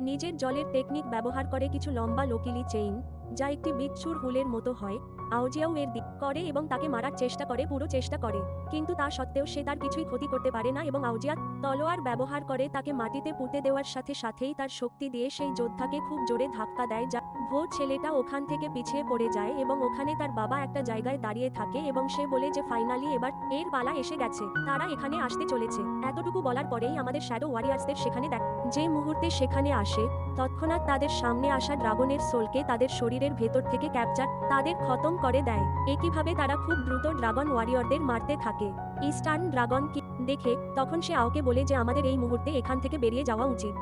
নিজের জলের টেকনিক ব্যবহার করে কিছু লম্বা লোকিলি চেইন যা একটি বিচ্ছুর হুলের মতো হয় আওজিয়াও এর দিক করে এবং তাকে মারার চেষ্টা করে, পুরো চেষ্টা করে। কিন্তু তা সত্ত্বেও সে তার কিছুই ক্ষতি করতে পারে না এবং আউজিয়া তলোয়ার ব্যবহার করে তাকে মাটিতে পুঁতে দেওয়ার সাথে সাথেই তার শক্তি দিয়ে সেই যোদ্ধাকে খুব জোরে ধাক্কা দেয় যা ভো ছেলেটা ওখান থেকে পিছিয়ে পড়ে যায় এবং ওখানে তার বাবা একটা জায়গায় দাঁড়িয়ে থাকে এবং সে বলে যে ফাইনালি এবার এর পালা এসে গেছে, তারা এখানে আসতে চলেছে। এতটুকু বলার পরেই আমাদের শ্যাডো ওয়ারিয়ার্সদের সেখানে দেখ যে মুহূর্তে সেখানে আসে, তৎক্ষণাৎ তাদের সামনে আসা ড্রাগনের সোলকে তাদের শরীরের ভেতর থেকে ক্যাপচার তাদের খতম করে দেয়। একইভাবে তারা খুব দ্রুত ড্রাগন ওয়ারিয়রদের মারতে থাকে। ইস্টার্ন ড্রাগন কি দেখে তখন সে আওকে বলে যে আমাদের এই মুহূর্তে এখান থেকে বেরিয়ে যাওয়া উচিত।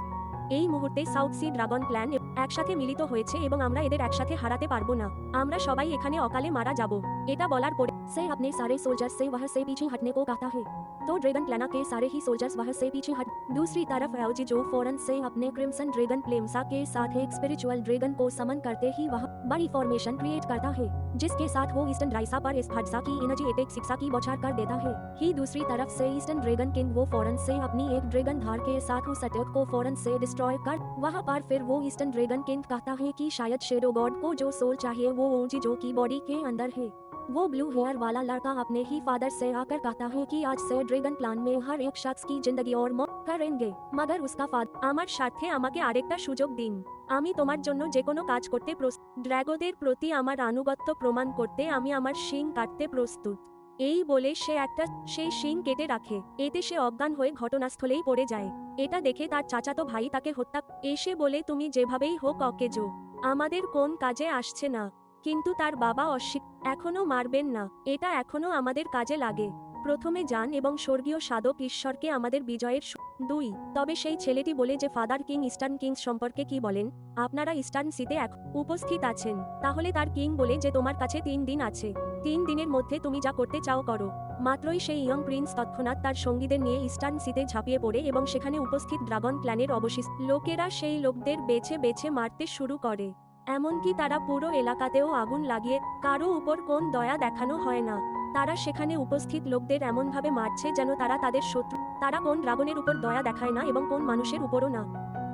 এই মুহূর্তে সাউথ সি ড্রাগন প্ল্যান একসাথে মিলিত হয়েছে এবং আমরা এদের একসাথে হারাতে পারব না। আমরা সবাই এখানে অকালে মারা যাব। एटा बॉलर पोड से अपने सारे सोल्जर्स से वह से पीछे हटने को कहता है। तो ड्रैगन प्लाना के सारे ही सोल्जर्स वह से पीछे हट। दूसरी तरफ़ राउजी जो फ़ौरन से अपने क्रिम्सन ड्रैगन प्लेमसा के साथ एक स्पिरिचुअल ड्रैगन को समन करते ही वह बड़ी फॉर्मेशन क्रिएट करता है, जिसके साथ वो ईस्टर्न राइसा पर इस हादसा की एनर्जी एटेक शिक्षा की बौछार कर देता है। ही दूसरी तरफ़ से ईस्टर्न ड्रैगन किंग वो फ़ौरन से अपनी एक ड्रैगन धार के साथ उस अटैक को फ़ौरन से डिस्ट्रॉय कर, वहाँ पर फिर वो ईस्टर्न ड्रैगन किंग कहता है कि शायद शेडो गॉड को जो सोल चाहिए वो ओजी जो की बॉडी के अंदर है। वो ब्लू हेयर वाला लड़का अपने ही फादर से आकर कहता है कि आज से ड्रैगन प्लान में हर एक शख्स की जिंदगी और मौत करेंगे मगर उसका फादर আমার সাথে আমাকে আরেকটা সুযোগ দিন আমি তোমার জন্য যে কোনো কাজ করতে প্রস্তুত ড্র্যাগোদের প্রতি আমার আনুগত্য প্রমাণ করতে আমি আমার শিং কাটতে প্রস্তুত এই বলে সে একটা সেই শিং কেটে রাখে এতে সে অজ্ঞান হয়ে ঘটনাস্থলেই পড়ে যায় এটা দেখে তার চাচাতো ভাই তাকে হত্যা এসে বলে তুমি যেভাবেই হোক অকেজো আমাদের কোন কাজে আসছে না কিন্তু তার বাবা অস্বীক এখনও মারবেন না, এটা এখনও আমাদের কাজে লাগে। প্রথমে যান এবং স্বর্গীয় সাধক ঈশ্বরকে আমাদের বিজয়ের দুই, তবে সেই ছেলেটি বলে যে ফাদার কিং ইস্টার্ন কিংস সম্পর্কে কি বলেন? আপনারা ইস্টার্ন সিতে এক উপস্থিত আছেন, তাহলে তার কিং বলে যে তোমার কাছে তিন দিন আছে। তিন দিনের মধ্যে তুমি যা করতে চাও করো। মাত্রই সেই ইয়ং প্রিন্স তৎক্ষণাৎ তার সঙ্গীদের নিয়ে ইস্টার্ন সিতে ঝাঁপিয়ে পড়ে এবং সেখানে উপস্থিত ড্রাগন ক্ল্যানের অবশিষ্ট লোকেরা সেই লোকদের বেছে বেছে মারতে শুরু করে। এমনকি তারা পুরো এলাকাতেও আগুন লাগিয়ে কারও উপর কোন দয়া দেখানো হয় না। তারা সেখানে উপস্থিত লোকদের এমনভাবে মারছে যেন তারা তাদের শত্রু, তারা কোন ড্রাগনের উপর দয়া দেখায় না এবং কোন মানুষের উপরও না।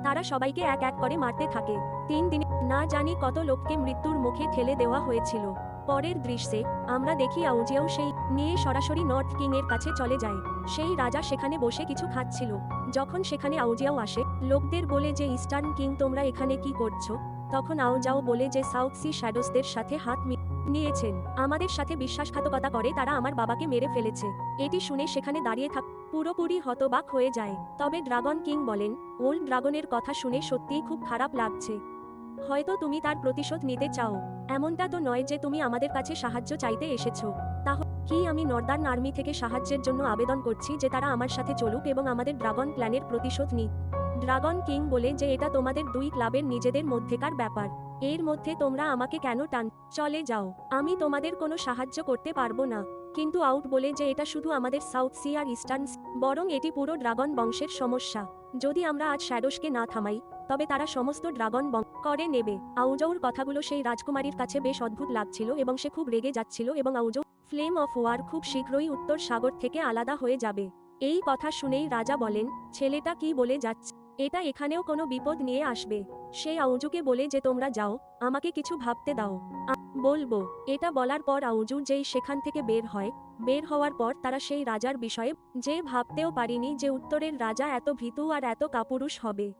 তারা সবাইকে এক এক করে মারতে থাকে। তিন দিনে না জানি কত লোককে মৃত্যুর মুখে ঠেলে দেওয়া হয়েছিল। পরের দৃশ্যে আমরা দেখি আউজিয়াও সেই নিয়ে সরাসরি নর্থ কিং এর কাছে চলে যায়। সেই রাজা সেখানে বসে কিছু খাচ্ছিল। যখন সেখানে আউজিয়াও আসে, লোকদের বলে যে, ইস্টার্ন কিং, তোমরা এখানে কি করছ? তখন আও যাও বলে যে সাউথ সি শ্যাডোসদের সাথে হাত নিয়েছেন। আমাদের সাথে বিশ্বাসঘাতকতা করে তারা আমার বাবাকে মেরে ফেলেছে। এটি শুনে সেখানে দাঁড়িয়ে থাক পুরোপুরি হতবাক হয়ে যায়। তবে ড্রাগন কিং বলেন, ওল্ড ড্রাগনের কথা শুনে সত্যিই খুব খারাপ লাগছে। হয়তো তুমি তার প্রতিশোধ নিতে চাও। এমনটা তো নয় যে তুমি আমাদের কাছে সাহায্য চাইতে এসেছ। তাহলে কি আমি নর্দার্ন আর্মি থেকে সাহায্যের জন্য আবেদন করছি যে তারা আমার সাথে চলুক এবং আমাদের ড্রাগন প্ল্যানের প্রতিশোধ নিক? ড্রাগন কিং বলে যে এটা তোমাদের দুই ক্লাবের নিজেদের মধ্যেকার ব্যাপার। এর মধ্যে তোমরা আমাকে কেন টান, চলে যাও। আমি তোমাদের কোনো সাহায্য করতে পারব না। কিন্তু আউট বলে যে এটা শুধু আমাদের সাউথ সি আর ইস্টার্ন বরং এটি পুরো ড্রাগন বংশের সমস্যা। যদি আমরা আজ শ্যাডোসকে না থামাই, তবে তারা সমস্ত ড্রাগন বং, করে নেবে। আউজৌর কথাগুলো সেই রাজকুমারীর কাছে বেশ অদ্ভুত লাগছিল এবং সে খুব রেগে যাচ্ছিল এবং আউজৌ, ফ্লেম অফ ওয়ার খুব শীঘ্রই উত্তর সাগর থেকে আলাদা হয়ে যাবে। এই কথা শুনেই রাজা বলেন, ছেলেটা কি বলে যাচ্ছে? এটা এখানেও কোনো বিপদ নিয়ে আসবে। সেই আউজুকে বলে যে তোমরা যাও, আমাকে কিছু ভাবতে দাও। বলব, এটা বলার পর আউজু যেই সেখান থেকে বের হয়, বের হওয়ার পর তারা সেই রাজার বিষয়ে যে ভাবতেও পারিনি যে উত্তরের রাজা এত ভীতু আর এত কাপুরুষ হবে।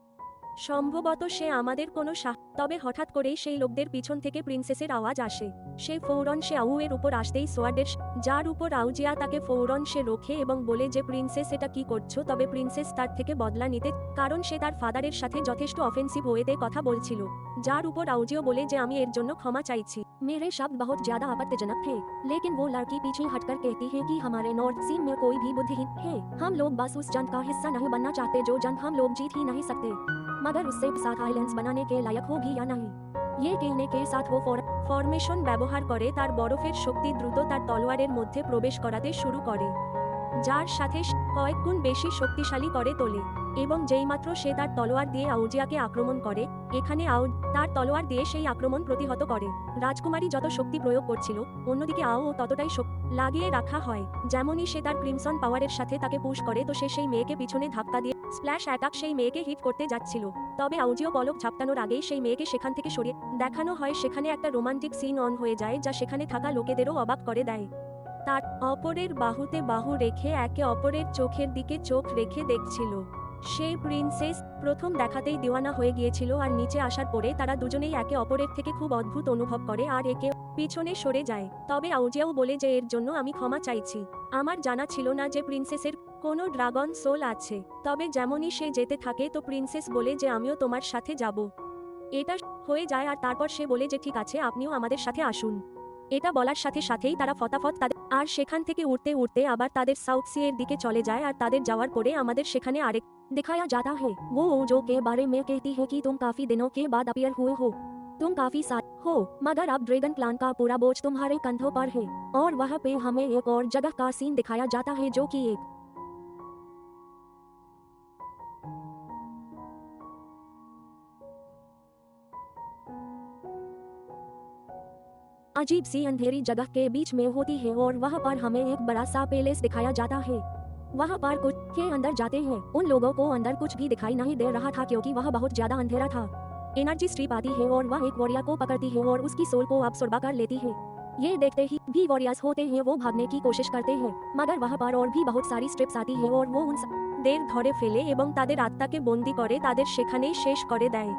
সম্ভবত সে আমাদের কোনো সাহ তবে হঠাৎ করেই সেই লোকদের পিছন থেকে প্রিন্সেসের আওয়াজ আসে সে ফৌরন সে আউ এর উপর আসতেই সোয়ার্ডের যার উপর আউজিয়া তাকে ফৌরন সে রোখে এবং বলে যে প্রিন্সেস এটা কি করছো তবে প্রিন্সেস তার থেকে বদলা নিতে কারণ সে তার ফাদারের সাথে যথেষ্ট অফেন্সিভ ওয়েতে কথা বলছিল যার উপর আউজিও বলে যে আমি এর জন্য ক্ষমা চাইছি मेरे शब्द बहुत ज्यादा आपत्तिजनक थे लेकिन वो लड़की पीछे हटकर कहती है कि हमारे नॉर्थ सीन में कोई भी बुद्धिहीन है हम लोग बस उस जंग का हिस्सा नहीं बनना चाहते जो जंग हम लोग जीत ही नहीं सकते मगर उससे साथ आइलैंड्स बनाने के लायक होगी या नहीं ये कहने के साथ वो फौरन ফরমেশন ব্যবহার করে তার বরফের শক্তি দ্রুত তার তলোয়ারের মধ্যে প্রবেশ করাতে শুরু করে যার সাথে কয়েক গুণ বেশি শক্তিশালী করে তোলে, এবং যেইমাত্র সে তার তলোয়ার দিয়ে আউজিয়াকে আক্রমণ করে, এখানে আউ, তার তলোয়ার দিয়ে সেই আক্রমণ প্রতিহত করে। রাজকুমারী যত শক্তি প্রয়োগ করছিল, অন্যদিকে আও ততটাই শক্তি লাগিয়ে রাখা হয়। যেমনই সে তার ক্রিমসন পাওয়ারের সাথে তাকে পুশ করে, তো সে সেই মেয়েকে পিছনে ধাক্কা দিয়ে স্প্ল্যাশ অ্যাটাক সেই মেয়েকে হিট করতে যাচ্ছিল। তবে আউজিও পলক ঝাপটানোর আগেই সেই মেয়েকে সেখান থেকে সরিয়ে দেখানো হয়, সেখানে একটা রোমান্টিক সিন অন হয়ে যায়, যা সেখানে থাকা লোকেদেরও অবাক করে দেয়। তার অপরের বাহুতে বাহু রেখে একে অপরের চোখের দিকে চোখ রেখে দেখছিল। সেই প্রিন্সেস প্রথম দেখাতেই দিওয়ানা হয়ে গিয়েছিল আর নিচে আসার পরে তারা দুজনেই একে অপরের থেকে খুব অদ্ভুত অনুভব করে আর একে পিছনে সরে যায়। তবে আউজিয়াও বলে যে এর জন্য আমি ক্ষমা চাইছি। আমার জানা ছিল না যে প্রিন্সেসের কোনো ড্রাগন সোল আছে। তবে যেমনই সে যেতে থাকে তো প্রিন্সেস বলে যে আমিও তোমার সাথে যাব। এটা হয়ে যায় আর তারপর সে বলে যে ঠিক আছে, আপনিও আমাদের সাথে আসুন। এটা বলার সাথে সাথেই তারা ফতাফত তাদের আর সেখান থেকে উঠতে উঠতে আবার তাদের সাউথ সি এর দিকে চলে যায় আর তাদের যাওয়ার পরে আমাদের সেখানে আরেক दिखाया जाता है वो जो के बारे में कहती है कि तुम काफी दिनों के बाद अपियर हुए हो तुम काफी साथ हो मगर अब ड्रैगन प्लान का पूरा बोझ तुम्हारे कंधों पर है और वहाँ पे हमें एक और जगह का सीन दिखाया जाता है जो कि एक अजीब सी अंधेरी जगह के बीच में होती है और वहाँ पर हमें एक बड़ा सा पैलेस दिखाया जाता है वहाँ पर कुछ के अंदर जाते हैं उन लोगों को अंदर कुछ भी दिखाई नहीं दे रहा था क्योंकि वह बहुत ज्यादा अंधेरा था एनर्जी स्ट्रिप आती है और वह एक वॉरियर को पकड़ती है और उसकी सोल को अब्सोर्बा कर लेती है ये देखते ही भी वॉरियर्स होते हैं वो भागने की कोशिश करते हैं मगर वहाँ पर और भी बहुत सारी स्ट्रिप्स आती है और वो उन দের ধরে ফেলে এবং তাদের আত্মাকে বন্দি করে তাদের সেখানেই শেষ করে দেয়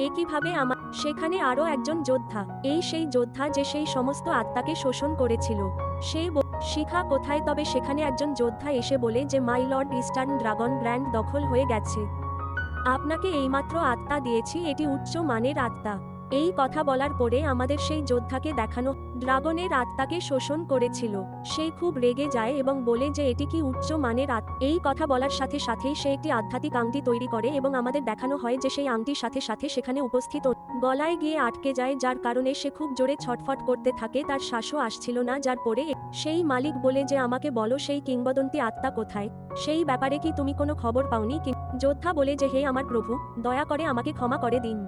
একইভাবে আমার সেখানে আরও একজন যোদ্ধা, এই সেই যোদ্ধা যে সেই সমস্ত আত্মাকে শোষণ করেছিল। সে শিখা কোথায় তবে সেখানে একজন যোদ্ধা এসে বলে যে, my lord eastern dragon brand দখল হয়ে গেছে। আপনাকে এইমাত্র আত্মা দিয়েছি, এটি উচ্চ মানের আত্মা। এই কথা বলার পরে আমাদের সেই যোদ্ধাকে দেখানো ড্রাগনের আত্মাকে শোষণ করেছিল। সে খুব রেগে যায় এবং বলে যে এটি কি উচ্চ মানের আত্মা এই কথা বলার সাথে সাথেই সে একটি আধ্যাত্মিক আংটি তৈরি করে এবং আমাদের দেখানো হয় যে সেই আংটির সাথে সাথে সেখানে উপস্থিত গলায় গিয়ে আটকে যায়, যার কারণে সে খুব জোরে ছটফট করতে থাকে, তার শ্বাসও আসছিল না, যার পরে সেই মালিক বলে যে আমাকে বলো সেই কিংবদন্তি আত্মা কোথায়? সেই ব্যাপারে কি তুমি কোনো খবর পাওনি যোদ্ধা বলে যে হে আমার প্রভু, দয়া করে আমাকে ক্ষমা করে দিন।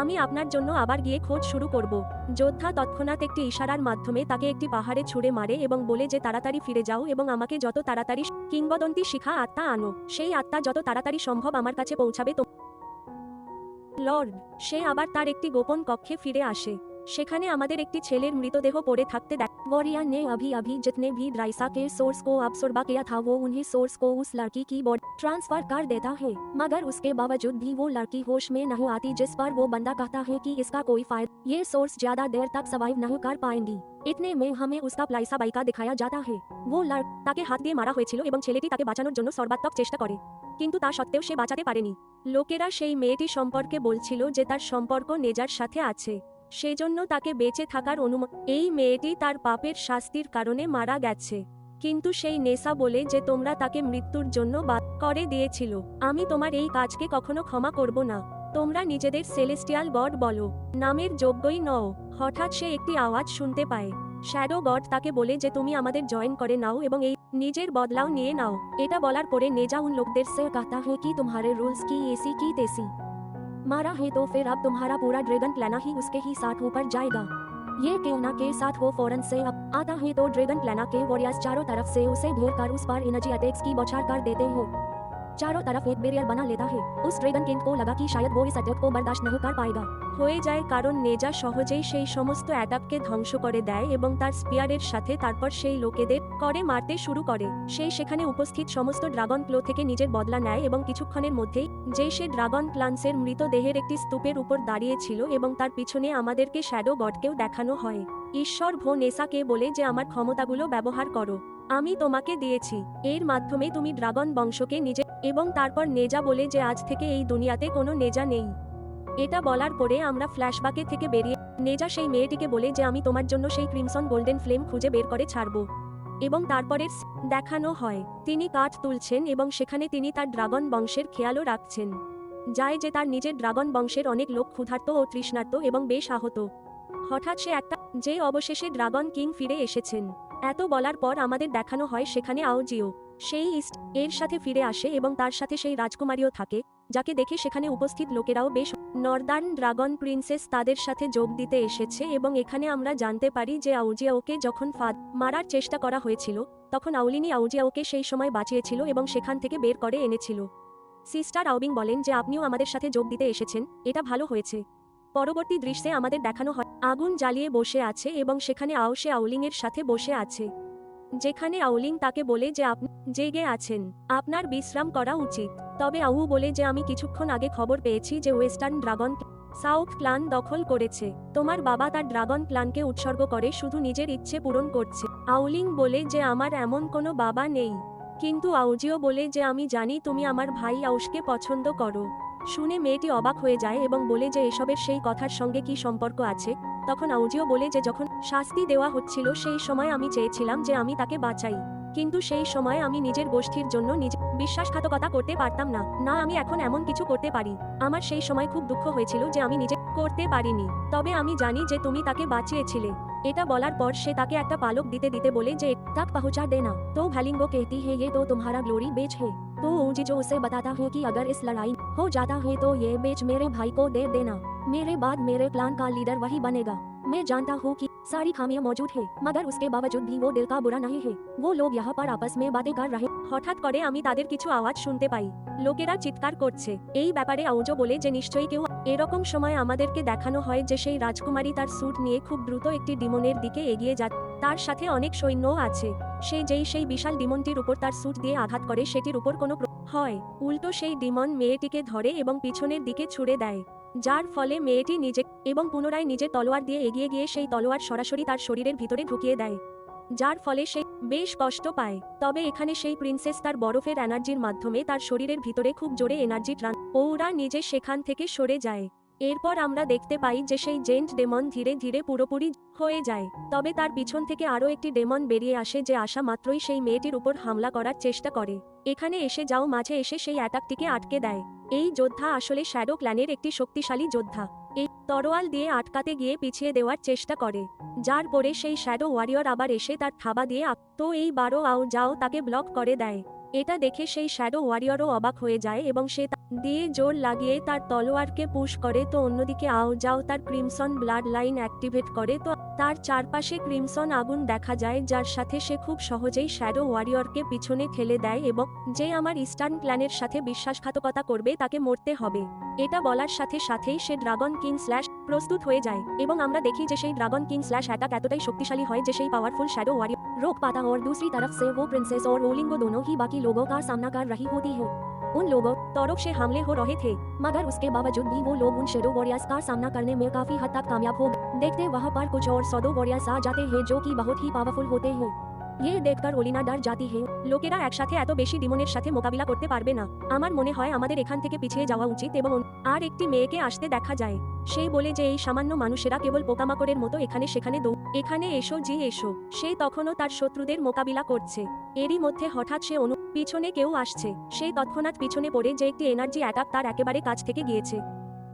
আমি আপনার জন্য আবার গিয়ে খোঁজ শুরু করব। যোদ্ধা তৎক্ষণাৎ একটি ইশারার মাধ্যমে তাকে একটি পাহাড়ে ছুঁড়ে মারে এবং বলে যে তাড়াতাড়ি ফিরে যাও এবং আমাকে যত তাড়াতাড়ি কিংবদন্তি শিখা আত্মা আনো। সেই আত্মা যত তাড়াতাড়ি সম্ভব আমার কাছে পৌঁছাবে তো লর্ড, সে আবার তার একটি গোপন কক্ষে ফিরে আসে। সেখানে আমাদের একটি ছেলের মৃতদেহ পড়ে থাকতে দেখ वॉरियर ने अभी अभी जितने भी ड्राइसा के सोर्स को अब्सोर्बा किया था वो उन्हीं सोर्स को उस लड़की की बॉडी ट्रांसफर कर देता है मगर उसके बावजूद भी वो लड़की होश में नहीं आती जिस पर वो बंदा कहता है कि इसका कोई फायदा ये सोर्स ज्यादा देर तक सर्वाइव नहीं कर पाएंगी इतने में हमें उसका प्लाइसा बाई का दिखाया जाता है वो लड़ তাকে হাত দিয়ে মারা হয়েছিল এবং ছেলেটি তাকে বাঁচানোর জন্য সর্বাত্মক চেষ্টা করে কিন্তু তা সত্ত্বেও সে বাঁচাতে পারেনি লোকেরা সেই মেয়েটি সম্পর্কে বলছিল যে তার সম্পর্ক নেজার সাথে আছে সেজন্য তাকে বেঁচে থাকার অনুমতি এই মেয়েটি তার পাপের শাস্তির কারণে মারা গেছে। কিন্তু সেই নেশা বলে যে তোমরা তাকে মৃত্যুর জন্য বা, করে দিয়েছিল। আমি তোমার এই কাজকে কখনো ক্ষমা করব না। তোমরা নিজেদের সেলেস্টিয়াল গড বলো। নামের যোগ্যই নও। হঠাৎ সে একটি আওয়াজ শুনতে পায়। শ্যাডো গড তাকে বলে যে তুমি আমাদের জয়েন করে নাও এবং এই নিজের বদলাও নিয়ে নাও। এটা বলার পরে নেজাউন লোকদের সে কাতা হে কি তোমার রুলস কি? এসি কি? তেসি? मारा है तो फिर अब तुम्हारा पूरा ड्रैगन प्लाना ही उसके ही साथ ऊपर जाएगा। ये केवना के साथ हो फ़ौरन से अब आता है तो ड्रैगन प्लाना के वॉरियर्स चारों तरफ़ से उसे घेर कर उस पर एनर्जी अटैक्स की बौछार कर देते हैं। चारों तरफ एक बैरियर बना लेता है उस ड्रैगन किंग को लगा कि शायद वो इस अटैक को बर्दाश्त नहीं कर पाएगा হয়ে যায় কারণ নেজা সহজেই সেই সমস্ত অ্যাটাককে ধ্বংস করে দেয় এবং তার স্পিয়ারের সাথে তারপর সেই লোকেদের করে মারতে শুরু করে সেই সেখানে উপস্থিত সমস্ত ড্রাগন ক্লো থেকে নিজের বদলা নেয় এবং কিছুক্ষণের মধ্যেই যে সে ড্রাগন প্লান্সের মৃতদেহের একটি স্তূপের উপর দাঁড়িয়েছিল এবং তার পিছনে আমাদেরকে শ্যাডো গডকেও দেখানো হয় ঈশ্বর ভো নেসাকে বলে যে আমার ক্ষমতাগুলো ব্যবহার করো আমি তোমাকে দিয়েছি। এর মাধ্যমে তুমি ড্রাগন বংশকে নিজে এবং তারপর নেজা বলে যে আজ থেকে এই দুনিয়াতে কোনো নেজা নেই। এটা বলার পরে আমরা ফ্ল্যাশব্যাকে থেকে বেরিয়ে নেজা সেই মেয়েটিকে বলে যে আমি তোমার জন্য সেই ক্রিমসন গোল্ডেন ফ্লেম খুঁজে বের করে ছাড়ব। এবং তারপরে দেখানো হয়। তিনি কাঠ তুলছেন এবং সেখানে তিনি তার ড্রাগন বংশের খেয়ালও রাখছেন। যায় যে তার নিজের ড্রাগন বংশের অনেক লোক ক্ষুধার্ত ও তৃষ্ণার্ত এবং বেশ আহত। হঠাৎ সে একটা যে অবশেষে ড্রাগন কিং ফিরে এসেছেন। এত বলার পর আমাদের দেখানো হয় সেখানে আওজিও সেই ইস্ট এর সাথে ফিরে আসে এবং তার সাথে সেই রাজকুমারীও থাকে, যাকে দেখে সেখানে উপস্থিত লোকেরাও বেশ নর্দার্ন ড্রাগন প্রিন্সেস তাদের সাথে যোগ দিতে এসেছে এবং এখানে আমরা জানতে পারি যে আউজিয়াওকে যখন ফাদ মারার চেষ্টা করা হয়েছিল, তখন আউলিনি আউজিয়াওকে সেই সময় বাঁচিয়েছিল এবং সেখান থেকে বের করে এনেছিল। সিস্টার আউবিং বলেন যে, আপনিও আমাদের সাথে যোগ দিতে এসেছেন, এটা ভালো হয়েছে। পরবর্তী দৃশ্যে আমাদের দেখানো হয়। আগুন জ্বালিয়ে বসে আছে এবং সেখানে আও সে আউলিংয়ের সাথে বসে আছে। যেখানে আউলিং তাকে বলে যে আপনি জেগে আছেন। আপনার বিশ্রাম করা উচিত। তবে আউ বলে যে আমি কিছুক্ষণ আগে খবর পেয়েছি যে ওয়েস্টার্ন ড্রাগন সাউথ ক্লান দখল করেছে। তোমার বাবা তার ড্রাগন ক্লানকে উৎসর্গ করে শুধু নিজের ইচ্ছে পূরণ করছে। আউলিং বলে যে আমার এমন কোনো বাবা নেই। কিন্তু আউজিও বলে যে আমি জানি তুমি আমার ভাই আউসকে পছন্দ করো। শুনে মেয়েটি অবাক হয়ে যায় এবং বলে যে এসবের সেই কথার সঙ্গে কি সম্পর্ক আছে? তখন আউজিও বলে যে যখন শাস্তি দেওয়া হচ্ছিল সেই সময় আমি চেয়েছিলাম যে আমি তাকে বাঁচাই। কিন্তু সেই সময় আমি নিজের গোষ্ঠীর জন্য নিজে বিশ্বাসঘাতকতা করতে পারতাম না। না, আমি এখন এমন কিছু করতে পারি। আমার সেই সময় খুব দুঃখ হয়েছিল যে আমি নিজে করতে পারিনি। তবে আমি জানি যে তুমি তাকে বাঁচিয়েছিলে। এটা বলার পর সে তাকে একটা পালক দিতে দিতে বলে যে তাক পাহুচা দেনা তো ভালিঙ্গ কেহতি হে ইয়ে তো তোমারা গ্লোরি বেচ হে। तो ऊंजी जो उसे बताता है कि अगर इस लड़ाई हो जाता है तो ये बेच मेरे भाई को दे देना मेरे बाद मेरे प्लान का लीडर वही बनेगा मैं जानता हूँ कि सारी खामियां मौजूद है मगर उसके बावजूद भी वो दिल का बुरा नहीं है वो लोग यहाँ पर आपस में बातें कर रहे হঠাৎ করে আমি তাদের কিছু আওয়াজ শুনতে পাই লোকেরা চিৎকার করছে এই ব্যাপারে আউজো বলে যে নিশ্চয়ই কেউ এরকম সময় আমাদেরকে দেখানো হয় যে সেই রাজকুমারী তার স্যুট নিয়ে খুব দ্রুত একটি ডিমনের দিকে এগিয়ে যা তার সাথে অনেক সৈন্যও আছে। সে যেই সেই বিশাল ডিমনটির উপর তার স্যুট দিয়ে আঘাত করে, সেটির উপর কোনো হয়। উল্টো সেই ডিমন মেয়েটিকে ধরে এবং পিছনের দিকে ছুড়ে দেয়, যার ফলে মেয়েটি নিজে এবং পুনরায় নিজের তলোয়ার দিয়ে এগিয়ে গিয়ে সেই তলোয়ার সরাসরি তার শরীরের ভিতরে ঢুকিয়ে দেয়, যার ফলে সে বেশ কষ্ট পায়। তবে এখানে সেই প্রিন্সেস তার বরফের এনার্জির মাধ্যমে তার শরীরের ভিতরে খুব জোরে এনার্জি ট্রান ওরা নিজে সেখান থেকে সরে যায়। এরপর আমরা দেখতে পাই যে সেই জেন্ট ডেমন ধীরে ধীরে পুরোপুরি হয়ে যায়। তবে তার পিছন থেকে আরও একটি ডেমন বেরিয়ে আসে যে আসা মাত্রই সেই মেয়েটির উপর হামলা করার চেষ্টা করে। এখানে এসে যাও, মাঝে এসে সেই অ্যাটাকটিকে আটকে দেয়। এই যোদ্ধা আসলে শ্যাডো ক্ল্যানের একটি শক্তিশালী যোদ্ধা। এই তরোয়াল দিয়ে আটকাতে গিয়ে পিছিয়ে দেওয়ার চেষ্টা করে, যার পরে সেই শ্যাডো ওয়ারিয়র আবার এসে তার থাবা দিয়ে আক- তো এই বারো, আও যাও, তাকে ব্লক করে দেয়। এটা দেখে সেই শ্যাডো ওয়ারিয়রও অবাক হয়ে যায় এবং সে দিয়ে জোর লাগিয়ে তার তলোয়ারকে পুশ করে তো অন্যদিকে আও যাও তার ক্রিমসন ব্লাড লাইন অ্যাক্টিভেট করে, তো তার চারপাশে ক্রিমসন আগুন দেখা যায় যার সাথে সে খুব সহজেই শ্যাডো ওয়ারিয়রকে পিছনে ঠেলে দেয় এবং যে আমার ইস্টার্ন প্ল্যানের সাথে বিশ্বাসঘাতকতা করবে তাকে মরতে হবে এটা বলার সাথে সাথেই সে ড্রাগন কিং স্ল্যাশ প্রস্তুত হয়ে যায় এবং আমরা দেখি যে সেই ড্রাগন কিং স্ল্যাশ অ্যাটাক এতটাই শক্তিশালী হয় যে সেই পাওয়ারফুল শ্যাডো ওয়ারিয়র रोक पाता और दूसरी तरफ से वो प्रिंसेस और ओलिंगो दोनों ही बाकी लोगों का सामना कर रही होती है उन लोगों तरफ से हमले हो रहे थे मगर उसके बावजूद भी वो लोग उन शेडो वॉरियर्स का सामना करने में काफी हद तक कामयाब हो गए। देखते वहाँ पर कुछ और सौदो वॉरियर्स आ जाते हैं जो कि बहुत ही पावरफुल होते हैं ये देखकर ওলিনা ডর জাতি হে লোকেরা একসাথে এত বেশি ডিমনের সাথে মোকাবিলা করতে পারবে না আমার মনে হয় আমাদের এখান থেকে পিছিয়ে যাওয়া উচিত এবং অন্য- আর একটি মেয়েকে আসতে দেখা যায় সেই বলে যে এই সামান্য মানুষেরা কেবল পোকামাকড়ের মতো এখানে সেখানে দৌ এখানে এসো জি এসো সে তখনও তার শত্রুদের মোকাবিলা করছে এরই মধ্যে হঠাৎ সে অনু পিছনে কেউ আসছে সে তৎক্ষণাৎ পিছনে পড়ে যে একটি এনার্জি অ্যাটাক তার একেবারে কাছ থেকে গিয়েছে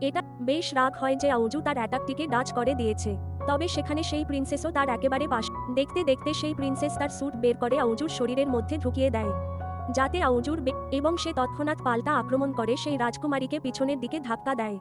এটা বেশ রাগ হয় যে আউজু তার অ্যাটাকটিকে ডাচ করে দিয়েছে। তবে সেখানে সেই প্রিন্সেসও তার একেবারে পাশ। দেখতে দেখতে সেই প্রিন্সেস তার স্যুট বের করে আউজুর শরীরের মধ্যে ঢুকিয়ে দেয়। যাতে আউজুর এবং সে তৎক্ষণাৎ পাল্টা আক্রমণ করে সেই রাজকুমারীকে পিছনের দিকে ধাক্কা দেয়।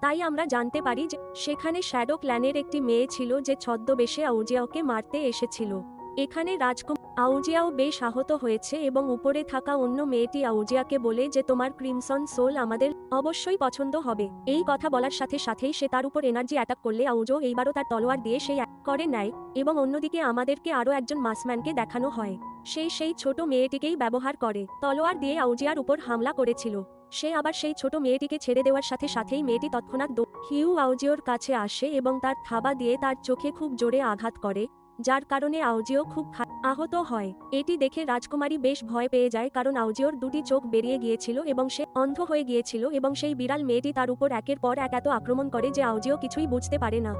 তাই আমরা জানতে পারি যে, সেখানে শ্যাডো ক্ল্যানের একটি মেয়ে ছিল যে ছদ্মবেশে আউজিয়াওকে মারতে এসেছিল। এখানে রাজকুমার আউজিয়াও বেশ আহত হয়েছে এবং উপরে থাকা অন্য মেয়েটি আউজিয়াকে বলে যে, তোমার ক্রিমসন সোল আমাদের অবশ্যই পছন্দ হবে। এই কথা বলার সাথে সাথেই সে তার উপর এনার্জি অ্যাটাক করলে আউজো এইবারও তার তলোয়ার দিয়ে সেই করে নেয় এবং অন্যদিকে আমাদেরকে আরও একজন মাসম্যানকে দেখানো হয়। সে সেই ছোট মেয়েটিকেই ব্যবহার করে। তলোয়ার দিয়ে আউজিয়ার উপর হামলা করেছিল। সে আবার সেই ছোট মেয়েটিকে ছেড়ে দেওয়ার সাথে সাথেই মেয়েটি তৎক্ষণাৎ হিউ আউজিওর কাছে আসে এবং তার থাবা দিয়ে তার চোখে খুব জোরে আঘাত করে। যার কারণে আউজিও খুব আহত হয়। এটি দেখে রাজকুমারী বেশ ভয় পেয়ে যায় কারণ আউজিওর দুটি চোখ বেরিয়ে গিয়েছিল এবং সে অন্ধ হয়ে গিয়েছিল এবং সেই বিড়াল মেয়েটি তার উপর একের পর এক এত আক্রমণ করে যে আউজিও কিছুই বুঝতে পারে না।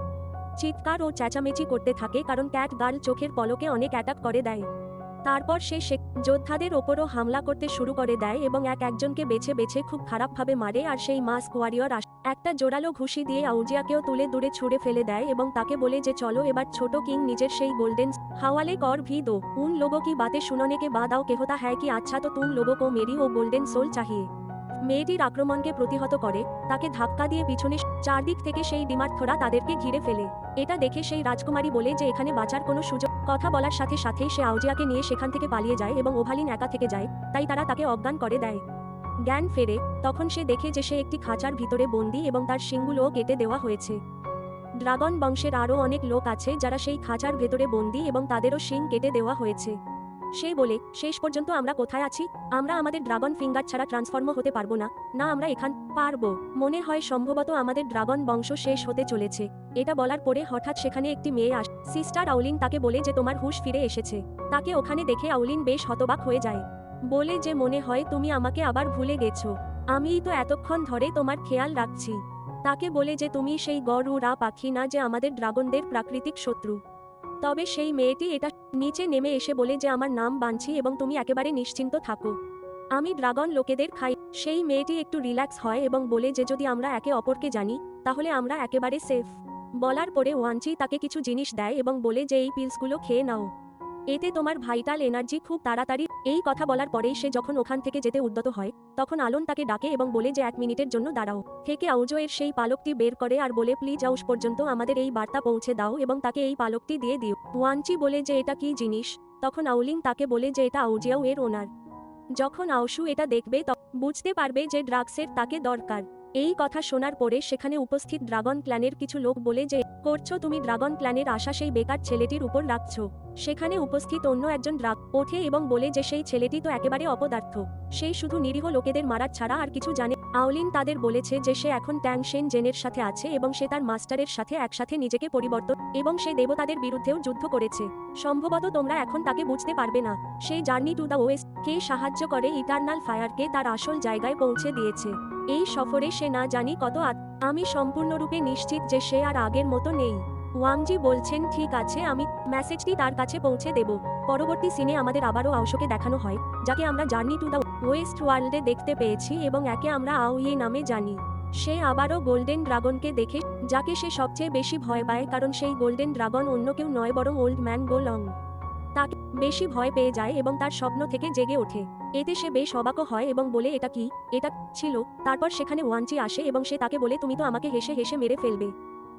চিৎকার ও চেঁচামেচি করতে থাকে কারণ ক্যাট গার্ল চোখের পলকে অনেক অ্যাটাক করে দেয়। তারপর সে যোদ্ধাদের ওপরও হামলা করতে শুরু করে দেয় এবং এক একজনকে বেছে বেছে খুব খারাপভাবে মারে আর সেই মাস্ক ওয়ারিয়র আস একটা জোরালো ঘুষি দিয়ে আউজিয়াকেও তুলে দূরে ছুঁড়ে ফেলে দেয় এবং তাকে বলে যে চলো এবার ছোট কিং নিজের সেই গোল্ডেন হাওয়ালে কর ভি দো, উন লোগো কি বাতে শুননে কে বা দাও কেহতা হ্যায় কি আচ্ছা তো তুম লোগো কো মেরি ও গোল্ডেন সোল চাহিয়ে। মেয়েটির আক্রমণকে প্রতিহত করে, তাকে ধাক্কা দিয়ে পিছনে চারদিক থেকে সেই ডিমার্থরা তাদেরকে ঘিরে ফেলে। এটা দেখে সেই রাজকুমারী বলে যে এখানে বাঁচার কোনো সুযোগ কথা বলার সাথে সাথেই সে আউজিয়াকে নিয়ে সেখান থেকে পালিয়ে যায় এবং ওভালিন একা থেকে যায়, তাই তারা তাকে অজ্ঞান করে দেয়। জ্ঞান ফেরে, তখন সে দেখে যে সে একটি খাঁচার ভিতরে বন্দি এবং তার শিংগুলোও কেটে দেওয়া হয়েছে। ড্রাগন বংশের আরও অনেক লোক আছে যারা সেই খাঁচার ভেতরে বন্দি এবং তাদেরও শিং কেটে দেওয়া হয়েছে। সে বলে, শেষ পর্যন্ত আমরা কোথায় আছি? আমরা আমাদের ড্রাগন ফিঙ্গার ছাড়া ট্রান্সফর্ম হতে পারব না। না, আমরা এখান পারব। মনে হয় সম্ভবত আমাদের ড্রাগন বংশ শেষ হতে চলেছে। এটা বলার পরে হঠাৎ সেখানে একটি মেয়ে আস, সিস্টার আউলিন তাকে বলে যে তোমার হুশ ফিরে এসেছে। তাকে ওখানে দেখে আউলিন বেশ হতবাক হয়ে যায়। বলে যে, মনে হয় তুমি আমাকে আবার ভুলে গেছো। আমিই তো এতক্ষণ ধরে তোমার খেয়াল রাখছি। তাকে বলে যে, তুমি সেই গরু, রা, পাখি না যে আমাদের ড্রাগনদের প্রাকৃতিক শত্রু। তবে সেই মেয়েটি এটা নিচে নেমে এসে বলে যে আমার নাম বাঞ্ছি এবং তুমি একেবারে নিশ্চিন্ত থাকো। আমি ড্রাগন লোকেদের খাই। সেই মেয়েটি একটু রিল্যাক্স হয় এবং বলে যে যদি আমরা একে অপরকে জানি, তাহলে আমরা একেবারে সেফ। বলার পরে ওয়াঞ্চি তাকে কিছু জিনিস দেয় এবং বলে যে এই পিলসগুলো খেয়ে নাও। এতে তোমার ভাইটাল এনার্জি খুব তাড়াতাড়ি। এই কথা বলার পরেই সে যখন ওখান থেকে যেতে উদ্যত হয়, তখন আলন তাকে ডাকে এবং বলে যে এক মিনিটের জন্য দাঁড়াও। থেকে আউজো এর সেই পালকটি বের করে আর বলে, প্লিজ আউস পর্যন্ত আমাদের এই বার্তা পৌঁছে দাও এবং তাকে এই পালকটি দিয়ে দিও। ওয়ানচি বলে যে, এটা কি জিনিস? তখন আউলিং তাকে বলে যে, এটা আউজিয়াও এর ওনার। যখন আউসু এটা দেখবে বুঝতে পারবে যে, ড্রাগসের তাকে দরকার। এই কথা শোনার পরে সেখানে উপস্থিত ড্রাগন ক্ল্যানের কিছু লোক বলে যে, করছ তুমি ড্রাগন ক্ল্যানের আশা সেই বেকার ছেলেটির উপর রাখছো। সেখানে উপস্থিত অন্য একজন ড্রাগ ওঠে এবং বলে যে সেই ছেলেটি তো একেবারে অপদার্থ। সেই শুধু নিরীহ লোকেদের মারার ছাড়া আর কিছু জানে। আউলিন তাদের বলেছে যে সে এখন ট্যাং সেন জেনের সাথে আছে এবং সে তার মাস্টারের সাথে একসাথে নিজেকে পরিবর্তন এবং সে দেবতাদের বিরুদ্ধেও যুদ্ধ করেছে। সম্ভবত তোমরা এখন তাকে বুঝতে পারবে না। সেই জার্নি টু দ্য ওয়েস্ট কে সাহায্য করে ইটার্নাল ফায়ারকে তার আসল জায়গায় পৌঁছে দিয়েছে। এই সফরে সে না জানি কত আত আমি সম্পূর্ণরূপে নিশ্চিত যে সে আর আগের মতো নেই। ওয়াংজি বলছেন, ঠিক আছে, আমি মেসেজটি তার কাছে পৌঁছে দেব। পরবর্তী সিনে আমাদের আবারও আউশোকে দেখানো হয়, যাকে আমরা জার্নি টু দ্য ওয়েস্ট ওয়ার্ল্ডে দেখতে পেয়েছি এবং একে আমরা আউইয়ে নামে জানি। সে আবারও গোল্ডেন ড্রাগনকে দেখে, যাকে সে সবচেয়ে বেশি ভয় পায় কারণ সেই গোল্ডেন ড্রাগন অন্য কেউ নয় বরং ওল্ড ম্যান গোলং। তাকে বেশি ভয় পেয়ে যায় এবং তার স্বপ্ন থেকে জেগে ওঠে। এতে সে বেশ অবাকও হয় এবং বলে, এটা কি? এটা ছিল? তারপর সেখানে ওয়ানচি আসে এবং সে তাকে বলে, তুমি তো আমাকে হেসে হেসে মেরে ফেলবে।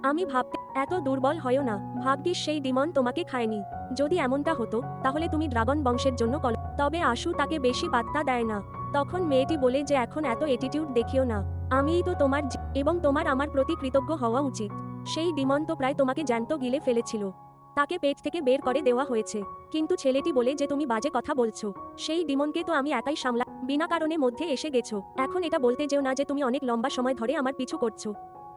আমি ভাবতে, এত দুর্বল হয়ও না, ভাগ্যিস সেই ডিমন তোমাকে খায়নি। যদি এমনটা হতো, তাহলে তুমি ড্রাগন বংশের জন্য কল, তবে আশু তাকে বেশি পাত্তা দেয় না। তখন মেয়েটি বলে যে এখন এত এটিটিউড দেখিও না। আমিই তো তোমার এবং তোমার আমার প্রতি কৃতজ্ঞ হওয়া উচিত। সেই ডিমন তো প্রায় তোমাকে জ্যান্ত গিলে ফেলেছিল। তাকে পেট থেকে বের করে দেওয়া হয়েছে। কিন্তু ছেলেটি বলে যে তুমি বাজে কথা বলছো। সেই ডিমনকে তো আমি একাই সামলা, বিনা কারণে মধ্যে এসে গেছো। এখন এটা বলতে যেও না যে তুমি অনেক লম্বা সময় ধরে আমার পিছু করছ।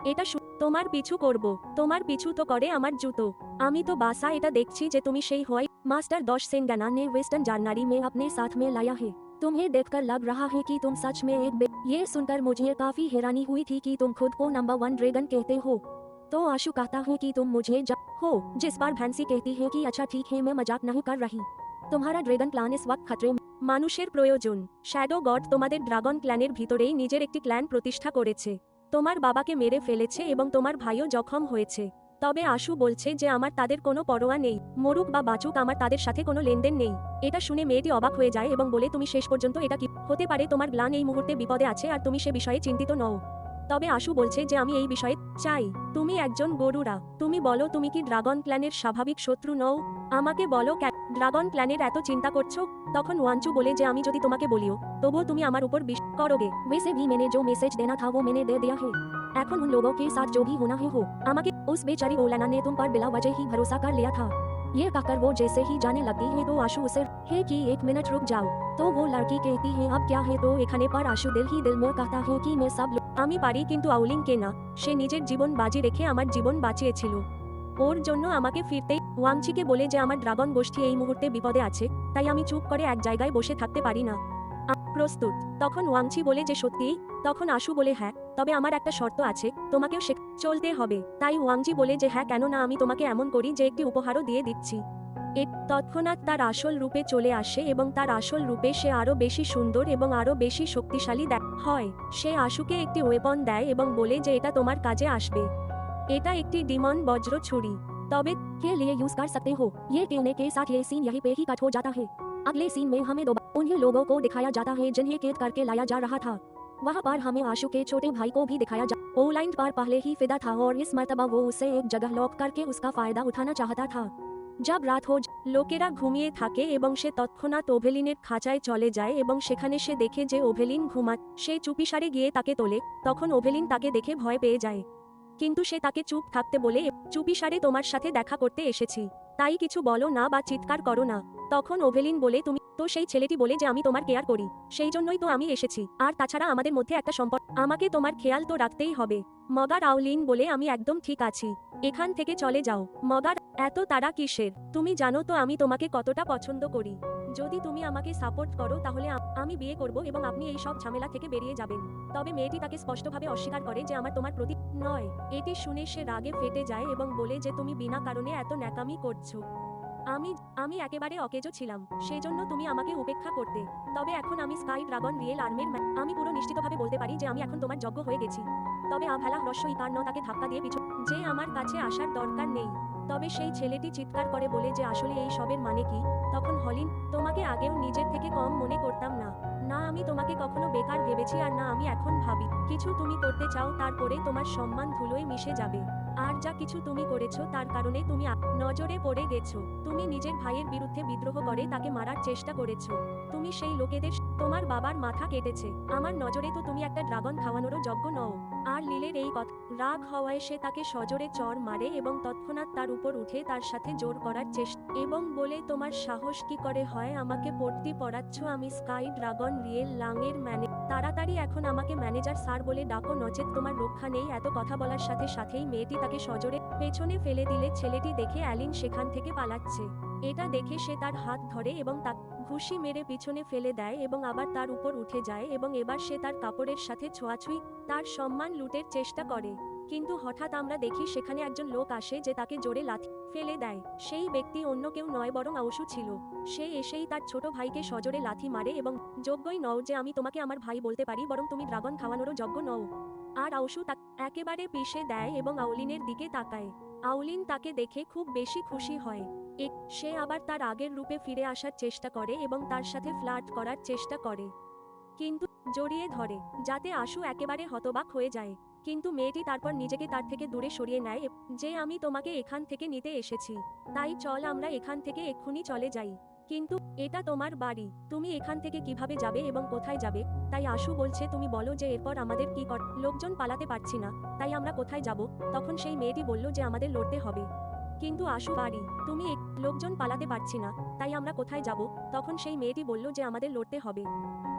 এটা শু- তোমার পিছু করব তোমার পিছু তো করে আমার জুতো আমি তো বাসা এটা দেখছি যে তুমি সেই হোয়াই मास्टर दौश सिंह गना ने वेस्टर्न जानकारी में अपने साथ में लाया है तुम्हें देखकर लग रहा है कि तुम सच में एक बे ये सुनकर मुझे काफी हैरानी हुई थी कि तुम खुद को नंबर वन ड्रैगन कहते हो तो आशु कहता है कि तुम मुझे जा हो जिस बार भैंसी कहती है कि अच्छा ठीक है मैं मजाक नहीं कर रही তোমারা ড্রাগন ক্লান ইস ওয়াক খাতরে মানুষের প্রয়োজন শ্যাডো গড তোমাদের ড্রাগন ক্ল্যানের ভিতরেই নিজের একটি ক্ল্যান প্রতিষ্ঠা করেছে তোমার বাবাকে মেরে ফেলেছে এবং তোমার ভাইও জখম হয়েছে। তবে আশু বলছে যে আমার তাদের কোনো পরোয়া নেই। মরুক বা বাচুক আমার তাদের সাথে কোনো লেনদেন নেই। এটা শুনে মেয়েটি অবাক হয়ে যায় এবং বলে, তুমি শেষ পর্যন্ত এটা কি হতে পারে তোমার গ্লান এই মুহূর্তে বিপদে আছে আর তুমি সে বিষয়ে চিন্তিত নও। তবে আশু বলছে যে আমি এই বিষয়ে চাই তুমি একজন গরুরা তুমি বলো তুমি কি ড্রাগন ক্ল্যানের স্বাভাবিক শত্রু নও আমাকে বলো ক্যা- ড্রাগন ক্ল্যানের এত চিন্তা করছো তখন ওয়াঞ্চু বলে যে আমি যদি তোমাকে বলিও তবুও তুমি আমার উপর বিশ করোগে वैसे भी मैंने जो मैसेज देना था वो मैंने दे दिया है এখন उन लोगों के साथ जो भी होना है हो আমাকে उस बेचारी ओलाना ने तुम पर बिला वजह ही भरोसा कर लिया था ये कहकर वो जैसे ही जाने लगती है तो आशु उसे है कि एक मिनट रुक जाओ तो वो लड़की कहती है अब क्या है तो এখানে पर आशु दिल ही दिल में कहता है कि मैं सब लो- আমি পারি কিন্তু আউলিং কে না, সে নিজের জীবন বাজি রেখে আমার জীবন বাঁচিয়েছিল। ওর জন্য আমাকে ফিরতে ওয়াংচিকে বলে যে আমার ড্রাগন গোষ্ঠী এই মুহূর্তে বিপদে আছে, তাই আমি চুপ করে এক জায়গায় বসে থাকতে পারি না। প্রস্তুত। তখন ওয়াংচি বলে যে সত্যিই তখন আশু বলে হ্যাঁ তবে আমার একটা শর্ত আছে, তোমাকেও শেখ, চলতে হবে। তাই ওয়াংজি বলে যে হ্যাঁ কেন না আমি তোমাকে এমন করি যে একটি উপহারও দিয়ে দিচ্ছি। এ তৎক্ষণাৎ তার আসল রূপে চলে আসে এবং তার আসল রূপে সে আরও বেশি সুন্দর এবং আরও বেশি শক্তিশালী দেখ হয় সে আশুকে একটি ওয়েপন দেয় এবং বলে যে এটা তোমার কাজে আসবে এটা একটি ডিমন বজ্র ছুরি তবে के लिए यूज कर सकते हो ये कहने के साथ ये सीन यहीं पे ही कट हो जाता है अगले सीन में हमें दो उन्हीं लोगों को दिखाया जाता है जिन्हें कैद करके लाया जा रहा था वहाँ पर हमें आशु के छोटे भाई को भी दिखाया जा ओलाइंड पर पहले ही फिदा था और इस मरतबा वो उसे एक जगह लॉक करके उसका फायदा उठाना चाहता था যা রাত হোজ লোকেরা ঘুমিয়ে থাকে এবং সে তৎক্ষণাৎ ওভেলিনের খাঁচায় চলে যায় এবং সেখানে সে দেখে যে ওভেলিন ঘুমায়, সে চুপিসারে গিয়ে তাকে তোলে, তখন ওভেলিন তাকে দেখে ভয় পেয়ে যায়। কিন্তু সে তাকে চুপ থাকতে বলে, চুপিসারে তোমার সাথে দেখা করতে এসেছি। তাই কিছু বলো না বা চিৎকার করো না। তখন ওভেলিন বলে, তুমি তো সেই ছেলেটি বলে যে আমি তোমার কেয়ার করি। সেই জন্যই তো আমি এসেছি। আর তাছাড়া আমাদের মধ্যে একটা সম্পর্ক, আমাকে তোমার খেয়াল তো রাখতেই হবে। মগার আউলিন বলে, আমি একদম ঠিক আছি। এখান থেকে চলে যাও। মগার, এত তারা কিসের? তুমি জানো তো আমি তোমাকে কতটা পছন্দ করি। যদি তুমি আমাকে সাপোর্ট করো, তাহলে আমি বিয়ে করব এবং আপনি এই সব ঝামেলা থেকে বেরিয়ে যাবেন। তবে মেয়েটি তাকে স্পষ্টভাবে অস্বীকার করে যে আমার তোমার প্রতি নয়। এটি শুনে সে রাগে ফেটে যায় এবং বলে যে, তুমি বিনা কারণে এত ন্যাকামি করছ। আমি আমি একেবারে অকেজো ছিলাম সেই জন্য তুমি আমাকে উপেক্ষা করতে। তবে এখন আমি স্কাই ড্রাগন রিয়েল আর্মের আমি পুরো নিশ্চিতভাবে বলতে পারি যে আমি এখন তোমার যোগ্য হয়ে গেছি। তবে আভালা হ্রস্ব ইকার ন তাকে ধাক্কা দিয়ে পিছু যে আমার কাছে আসার দরকার নেই। তবে সেই ছেলেটি চিৎকার করে বলে যে আসলে এই সবের মানে কি? তখন হলিন, তোমাকে আগেও নিজের থেকে কম মনে করতাম না। না, আমি তোমাকে কখনো বেকার ভেবেছি আর না, আমি এখন ভাবি। কিছু তুমি করতে চাও, তারপরে তোমার সম্মান ধুলোয় মিশে যাবে। আর যা কিছু তুমি করেছ তার কারণে তুমি নজরে পড়ে গেছো। তুমি নিজের ভাইয়ের বিরুদ্ধে বিদ্রোহ করে তাকে মারার চেষ্টা করেছ। তুমি সেই লোকেদের তোমার বাবার মাথা কেটেছে। আমার নজরে তো তুমি একটা ড্রাগন খাওয়ানোরও যোগ্য নও। আর লীলের এই কথা রাগ হওয়ায় সে তাকে সজোরে চড় মারে এবং তৎক্ষণাৎ তার উপর উঠে তার সাথে জোর করার চেষ্টা এবং বলে, তোমার সাহস কি করে হয় আমাকে পড়তি পড়াচ্ছ আমি স্কাই ড্রাগন রিয়েল লাংয়ের ম্যানে তাড়াতাড়ি এখন আমাকে ম্যানেজার স্যার বলে ডাকো, নচেত তোমার রক্ষা নেই। এত কথা বলার সাথে সাথেই মেয়েটি তাকে সজোরে পেছনে ফেলে দিলে, ছেলেটি দেখে অ্যালিন সেখান থেকে পালাচ্ছে। এটা দেখে সে তার হাত ধরে এবং তা ঘুষি মেরে পিছনে ফেলে দেয় এবং আবার তার উপর উঠে যায় এবং এবার সে তার কাপড়ের সাথে ছোঁয়াছুঁই, তার সম্মান লুটের চেষ্টা করে। কিন্তু হঠাৎ আমরা দেখি সেখানে একজন লোক আসে যে তাকে জোরে লাথি ফেলে দেয়। সেই ব্যক্তি অন্য কেউ নয় বরং আউসু ছিল। সে এসেই তার ছোট ভাইকে সজোরে লাথি মারে এবং যোগ্যই নও যে আমি তোমাকে আমার ভাই বলতে পারি, বরং তুমি ড্রাগন খাওয়ানোরও যোগ্য নও। আর আউসু তা একেবারে পিষে দেয় এবং আউলিনের দিকে তাকায়। আউলিন তাকে দেখে খুব বেশি খুশি হয়। এক সে আবার তার আগের রূপে ফিরে আসার চেষ্টা করে এবং তার সাথে ফ্লার্ট করার চেষ্টা করে। কিন্তু জড়িয়ে ধরে, যাতে আশু একেবারে হতবাক হয়ে যায়। কিন্তু মেয়েটি তারপর নিজেকে তার থেকে দূরে সরিয়ে নেয়, যে আমি তোমাকে এখান থেকে নিতে এসেছি। তাই চল আমরা এখান থেকে এক্ষুনি চলে যাই। কিন্তু এটা তোমার বাড়ি। তুমি এখান থেকে কীভাবে যাবে এবং কোথায় যাবে? তাই আশু বলছে, তুমি বলো যে এরপর আমাদের কি কর লোকজন পালাতে পারছি না। তাই আমরা কোথায় যাব? তখন সেই মেয়েটি বলল যে আমাদের লড়তে হবে। কিন্তু আশু বাড়ি, তুমি এক- লোকজন পালাতে পারছি না, তাই আমরা কোথায় যাব? তখন সেই মেয়েটি বলল যে আমাদের লড়তে হবে।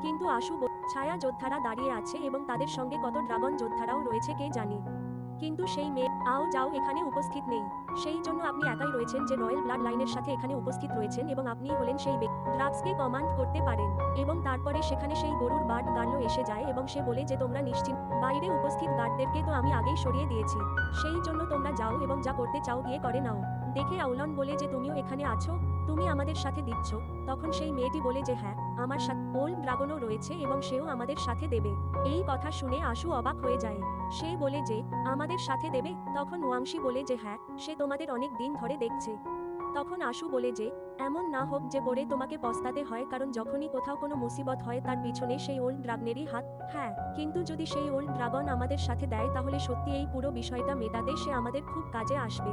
কিন্তু আশু ছায়া যোদ্ধারা দাঁড়িয়ে আছে এবং তাদের সঙ্গে কত ড্রাগন যোদ্ধারাও রয়েছে, কে জানে? কিন্তু সেই মেয়ে, আও যাও এখানে উপস্থিত নেই। সেই জন্য আপনি একাই রয়েছেন যে রয়্যাল ব্লাড লাইনের সাথে এখানে উপস্থিত রয়েছেন এবং আপনি হলেন সেই ব্যক্তি। ড্রাগসকে কমান্ড করতে পারেন এবং তারপরে সেখানে সেই গরুর বার্ড গার্ল এসে যায় এবং সে বলে যে, তোমরা নিশ্চিত বাইরে উপস্থিত গার্ডদেরকে তো আমি আগেই সরিয়ে দিয়েছি। সেই জন্য তোমরা যাও এবং যা করতে চাও গিয়ে করে নাও। দেখে আউলন বলে যে তুমিও এখানে আছো, তুমি আমাদের সাথে দিচ্ছ। তখন সেই মেয়েটি বলে যে হ্যাঁ আমার সাথে ওল্ড ড্রাগনও রয়েছে এবং সেও আমাদের সাথে দেবে। এই কথা শুনে আশু অবাক হয়ে যায়। সে বলে যে, আমাদের সাথে দেবে? তখন ওয়াংশি বলে যে হ্যাঁ সে তোমাদের অনেক দিন ধরে দেখছে। তখন আশু বলে যে এমন না হোক যে পরে তোমাকে পস্তাতে হয়, কারণ যখনই কোথাও কোনো মুসিবত হয়, তার পিছনে সেই ওল্ড ড্রাগনেরই হাত। হ্যাঁ কিন্তু যদি সেই ওল্ড ড্রাগন আমাদের সাথে দেয়, তাহলে সত্যি এই পুরো বিষয়টা মেটাতে সে আমাদের খুব কাজে আসবে।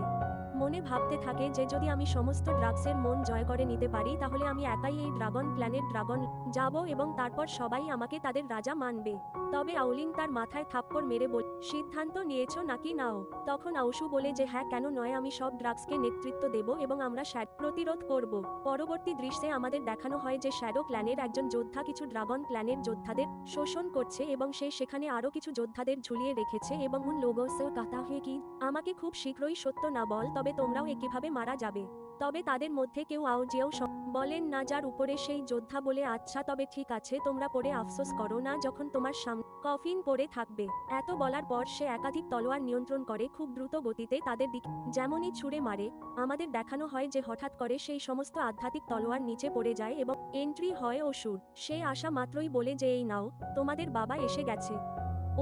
মনে ভাবতে থাকে যে যদি আমি সমস্ত ড্রাগসের মন জয় করে নিতে পারি, তাহলে আমি একাই এই ড্রাগন প্ল্যানেট ড্রাগন যাব এবং তারপর সবাই আমাকে তাদের রাজা মানবে। তবে আউলিন তার মাথায় থাপ্পড় মেরে বল, সিদ্ধান্ত নিয়েছো নাকি নাও? তখন আউসু বলে যে হ্যাঁ কেন নয়, আমি সব ড্রাগসকে নেতৃত্ব দেব এবং আমরা প্রতিরোধ করব। পরবর্তী দৃশ্যে আমাদের দেখানো হয় যে শ্যাডো ক্ল্যানের একজন যোদ্ধা কিছু ড্রাগন ক্ল্যানের যোদ্ধাদের শোষণ করছে এবং সে সেখানে আরও কিছু যোদ্ধাদের ঝুলিয়ে রেখেছে এবং উন লোগোসের কথা হয়ে কি? আমাকে খুব শীঘ্রই সত্য না বল, তবে তোমরাও একইভাবে মারা যাবে? তবে তাদের মধ্যে কেউ আউজিয়াও বলেন না যার উপরে সেই যোদ্ধা বলে আচ্ছা তবে ঠিক আছে, তোমরা পড়ে আফসোস করো না, যখন তোমার সাম কফিন পড়ে থাকবে। এত বলার পর সে একাধিক তলোয়ার নিয়ন্ত্রণ করে খুব দ্রুত গতিতে তাদের দিক যেমনই ছুঁড়ে মারে, আমাদের দেখানো হয় যে হঠাৎ করে সেই সমস্ত আধ্যাত্মিক তলোয়ার নিচে পড়ে যায় এবং এন্ট্রি হয় অসুর। সে আসা মাত্রই বলে যে, এই নাও, তোমাদের বাবা এসে গেছে।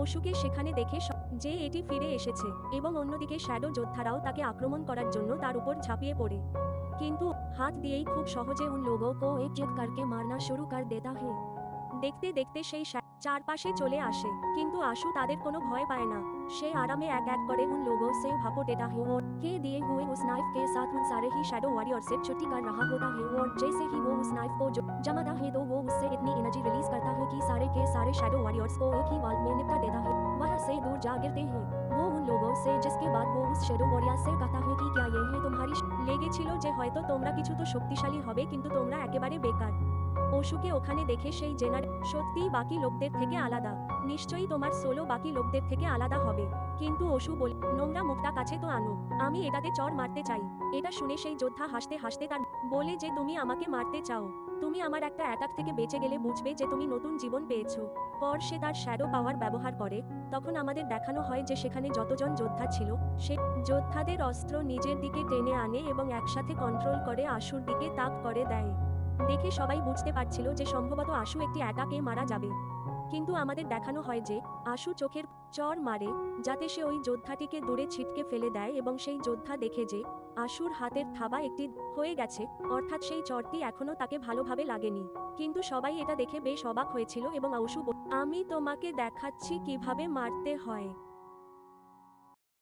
অশুকে সেখানে দেখে যে এটি ফিরে এসেছে এবং অন্যদিকে শ্যাডো যোদ্ধারাও তাকে আক্রমণ করার জন্য তার উপর ঝাঁপিয়ে পড়ে। কিন্তু হাত দিয়েই খুব সহজে উন লোগো কো এক করকে মারনা শুরু কর দেতা হে। দেখতে দেখতে সেই চারপাশে চলে আসে, কিন্তু আশু তাদের কোনো ভয় পায় না। সে আরামে এক এক করে উন লোগো से भापो देता है और के दिए हुए उस नाइफ के साथ उन सारे ही शैडो वॉरियर से छुट्टी कर रहा होता है और जैसे ही वो उस नाइफ को जो जमाता है तो वो उससे इतनी एनर्जी रिलीज करता है कि सारे के सारे शैडो वॉरियर्स को एक ही वाल में निपटा देता है वहां से दूर जा गिरते हैं वो उन लोगों से जिसके बाद वो उस शैडो वॉरियर से कहता है कि क्या ये है तुम्हारी লেগেছিল যে হয়তো তোমরা কিছু তো শক্তিশালী হবে কিন্তু তোমরা একেবারে বেকার অশুকে ওখানে দেখে সেই জেনার সত্যিই বাকি লোকদের থেকে আলাদা নিশ্চয়ই তোমার সোলো বাকি লোকদের থেকে আলাদা হবে। কিন্তু অশু বল, নোংরা মুখটা কাছে তো আনো, আমি এটাতে চর মারতে চাই। এটা শুনে সেই যোদ্ধা হাসতে হাসতে তার বলে যে, তুমি আমাকে মারতে চাও। তুমি আমার একটা অ্যাটাক থেকে বেঁচে গেলে বুঝবে যে, তুমি নতুন জীবন পেয়েছ। পর সে তার শ্যাডো পাওয়ার ব্যবহার করে। তখন আমাদের দেখানো হয় যে, সেখানে যতজন যোদ্ধা ছিল, সে যোদ্ধাদের অস্ত্র নিজের দিকে টেনে আনে এবং একসাথে কন্ট্রোল করে আশুর দিকে তাক করে দেয়। দেখে সবাই বুঝতে পারছিল যে, সম্ভবত আশু একটি একাকে মারা যাবে। কিন্তু আমাদের দেখানো হয় যে, আশু চোখের চর মারে, যাতে সে ওই যোদ্ধাটিকে দূরে ছিটকে ফেলে দেয় এবং সেই যোদ্ধা দেখে যে, আশুর হাতের থাবা একটি হয়ে গেছে, অর্থাৎ সেই চরটি এখনও তাকে ভালোভাবে লাগেনি। কিন্তু সবাই এটা দেখে বেশ অবাক হয়েছিল এবং আশু আমি তোমাকে দেখাচ্ছি কীভাবে মারতে হয়।